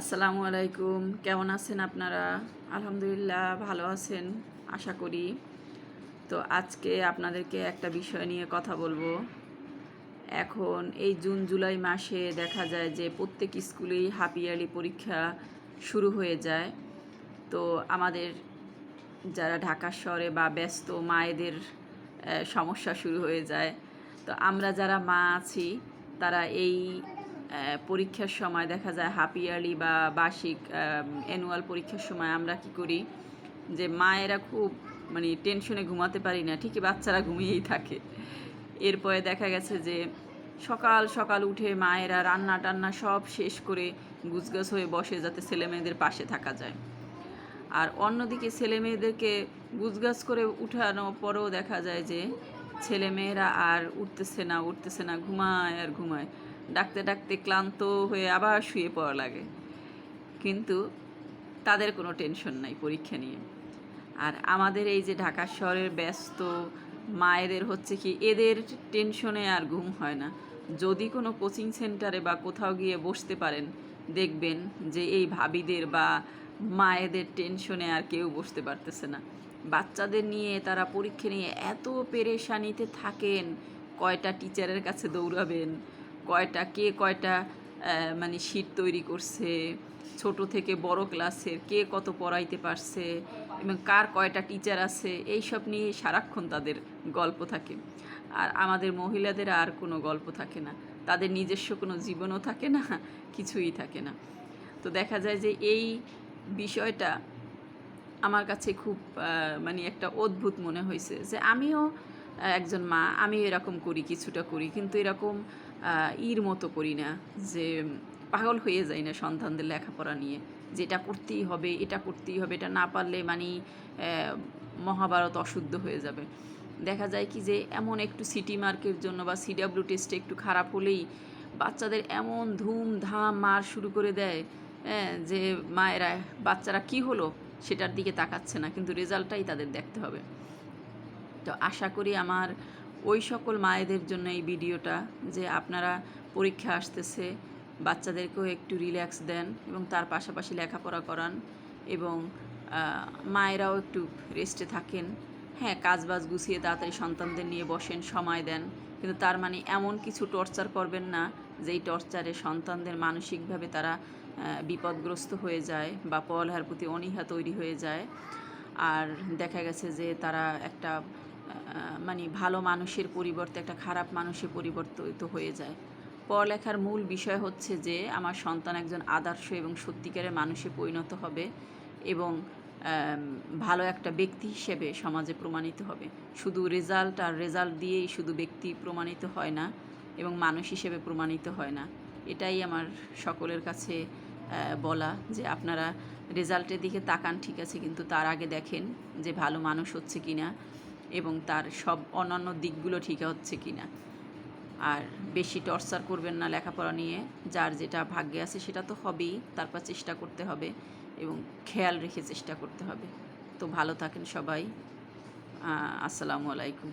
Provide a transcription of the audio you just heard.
আসসালামু আলাইকুম। কেমন আছেন আপনারা? আলহামদুলিল্লাহ, ভালো আছেন, আশা করি। তো আজকে আপনাদেরকে একটা বিষয় নিয়ে কথা বলব। এখন এই জুন, জুলাই মাসে দেখা যায় যে প্রত্যেক স্কুলেই হাফ ইয়ারলি পরীক্ষা শুরু হয়ে যায়। তো আমাদের যারা ঢাকা শহরে বা ব্যস্ত মায়েদের সমস্যা শুরু হয়ে যায়। তো আমরা যারা মা আছি, তারা এই পরীক্ষার সময় দেখা যায় হাফ ইয়ারলি বা বার্ষিক অ্যানুয়াল পরীক্ষার সময় আমরা কি করি যে মায়েরা খুব মানে টেনশনে ঘুমাতে পারি না, ঠিকই বাচ্চারা ঘুমিয়েই থাকে। এরপরে দেখা গেছে যে সকাল সকাল উঠে মায়েরা রান্না টান্না সব শেষ করে গুছগাছ হয়ে বসে যাতে ছেলে মেয়েদের পাশে থাকা যায়। আর অন্যদিকে ছেলে মেয়েদেরকে গুজগাছ করে উঠানো পরেও দেখা যায় যে ছেলে মেয়েরা আর উঠতেছে না উঠতেছে না, ঘুমায় আর ঘুমায়। ডাকতে ডাকতে ক্লান্ত হয়ে আবার শুয়ে পড়া লাগে। কিন্তু তাদের কোনো টেনশন নাই পরীক্ষা নিয়ে। আর আমাদের এই যে ঢাকা শহরের ব্যস্ত মায়েদের হচ্ছে কি, এদের টেনশনে আর ঘুম হয় না। যদি কোনো কোচিং সেন্টারে বা কোথাও গিয়ে বসতে পারেন, দেখবেন যে এই ভাবিদের বা মায়েদের টেনশনে আর কেউ বসতে পারতেছে না। বাচ্চাদের নিয়ে তারা পরীক্ষা নিয়ে এত পেরেশানিতে থাকেন, কয়টা টিচারের কাছে দৌড়াবেন কয়টা, কে কয়টা মানে শীট তৈরি করছে, ছোট থেকে বড় ক্লাসের কে কত পড়াইতে পারছে, এবং কার কয়টা টিচার আছে, এইসব নিয়ে সারাক্ষণ তাদের গল্প থাকে। আর আমাদের মহিলাদের আর কোনো গল্প থাকে না। তাদের নিজস্ব কোনো জীবনও থাকে না, কিছুই থাকে না। তো দেখা যায় যে এই বিষয়টা আমার কাছে খুব মানে একটা অদ্ভুত মনে হয়েছে যে আমিও একজন মা, আমি এরকম করি, কিছুটা করি, কিন্তু এরকম ইর মতো করি না যে, পাগল হয়ে যাই না সন্তানদের লেখাপড়া নিয়ে। যে এটা করতেই হবে, এটা করতেই হবে, এটা না পারলে মানে মহাভারত অশুদ্ধ হয়ে যাবে। দেখা যায় কি যে, এমন একটু সিটি মার্কের জন্য বা সিডাব্লিউ টেস্টে একটু খারাপ হলেই বাচ্চাদের এমন ধুমধাম মার শুরু করে দেয় হ্যাঁ যে, মায়েরা, বাচ্চারা কি হলো? সেটার দিকে তাকাচ্ছে না, কিন্তু রেজাল্টটাই তাদের দেখতে হবে। তো আশা করি আমার ওই সকল মায়েদের জন্য এই ভিডিওটা, যে আপনারা পরীক্ষা আসতেছে, বাচ্চাদেরকেও একটু রিল্যাক্স দেন এবং তার পাশাপাশি লেখাপড়া করান এবং মায়েরাও একটু রেস্টে থাকেন। হ্যাঁ কাজ বাজ গুছিয়ে তাড়াতাড়ি সন্তানদের নিয়ে বসেন, সময় দেন। কিন্তু তার মানে এমন কিছু টর্চার করবেন না যেই টর্চারে সন্তানদের মানসিকভাবে তারা বিপদগ্রস্ত হয়ে যায় বা পড়ালেখার প্রতি অনীহা তৈরি হয়ে যায়। আর দেখা গেছে যে তারা একটা মানে ভালো মানুষের পরিবর্তে, একটা খারাপ মানুষে পরিবর্তিত হয়ে যায়। পড়ালেখার মূল বিষয় হচ্ছে যে, আমার সন্তান একজন আদর্শ এবং সত্যিকারের মানুষে পরিণত হবে এবং ভালো একটা ব্যক্তি হিসেবে সমাজে প্রমাণিত হবে। শুধু রেজাল্ট আর রেজাল্ট দিয়েই শুধু ব্যক্তি প্রমাণিত হয় না এবং মানুষ হিসেবে প্রমাণিত হয় না। এটাই আমার সকলের কাছে বলা যে আপনারা রেজাল্টের দিকে তাকান, ঠিক আছে, কিন্তু তার আগে দেখেন যে ভালো মানুষ হচ্ছে কিনা। এবং তার সব অন্যান্য দিকগুলো ঠিক হচ্ছে কি না আর বেশি টর্চার করবেন না লেখাপড়া নিয়ে, যার যেটা ভাগ্যে আছে সেটা তো হবেই, তারপর চেষ্টা করতে হবে এবং খেয়াল রেখে চেষ্টা করতে হবে। তো ভালো থাকেন সবাই। আসসালামু আলাইকুম।